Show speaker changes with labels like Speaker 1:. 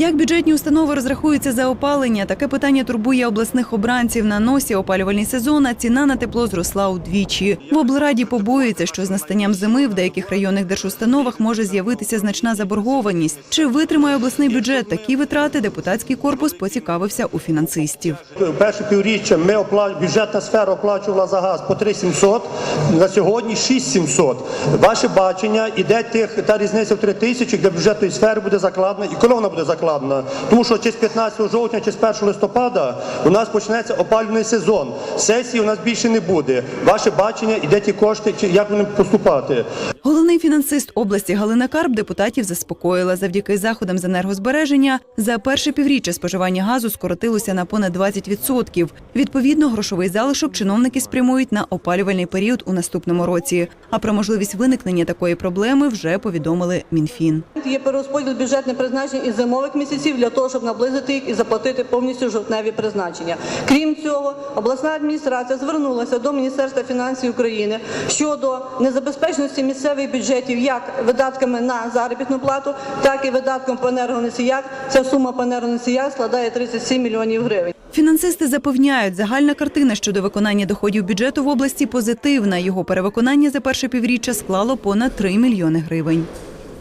Speaker 1: Як бюджетні установи розрахуються за опалення? Таке питання турбує обласних обранців. На носі опалювальний сезон, а ціна на тепло зросла удвічі. В облраді побоюються, що з настанням зими в деяких районних держустановах може з'явитися значна заборгованість. Чи витримає обласний бюджет такі витрати? Депутатський корпус поцікавився у фінансистів.
Speaker 2: Перше півріччя ми опла... бюджетна сфера оплачувала за газ по 3700, на сьогодні 6700. Ваше бачення іде тих та різниця в 3 тисячі, де бюджетної сфери буде закладена і коли вона буде закладена. Тому що чи з 15 жовтня, чи з 1 листопада у нас почнеться опалювальний сезон. Сесії у нас більше не буде. Ваше бачення і де ті кошти, чи як вони поступати.
Speaker 1: Головний фінансист області Галина Карп депутатів заспокоїла. Завдяки заходам з енергозбереження за перше півріччя споживання газу скоротилося на понад 20%. Відповідно, грошовий залишок чиновники спрямують на опалювальний період у наступному році. А про можливість виникнення такої проблеми вже повідомили Мінфін.
Speaker 3: Є перерозподіл бюджетних призначень із зимових місяців для того, щоб наблизити їх і заплатити повністю жовтневі призначення. Крім цього, обласна адміністрація звернулася до Міністерства фінансів України щодо незабезпеченості місцевих бюджетів як видатками на заробітну плату, так і видатком по енергоносіях. Ця сума по енергоносіях складає 37 мільйонів гривень.
Speaker 1: Фінансисти запевняють, загальна картина щодо виконання доходів бюджету в області позитивна. Його перевиконання за перше півріччя склало понад 3 мільйони гривень.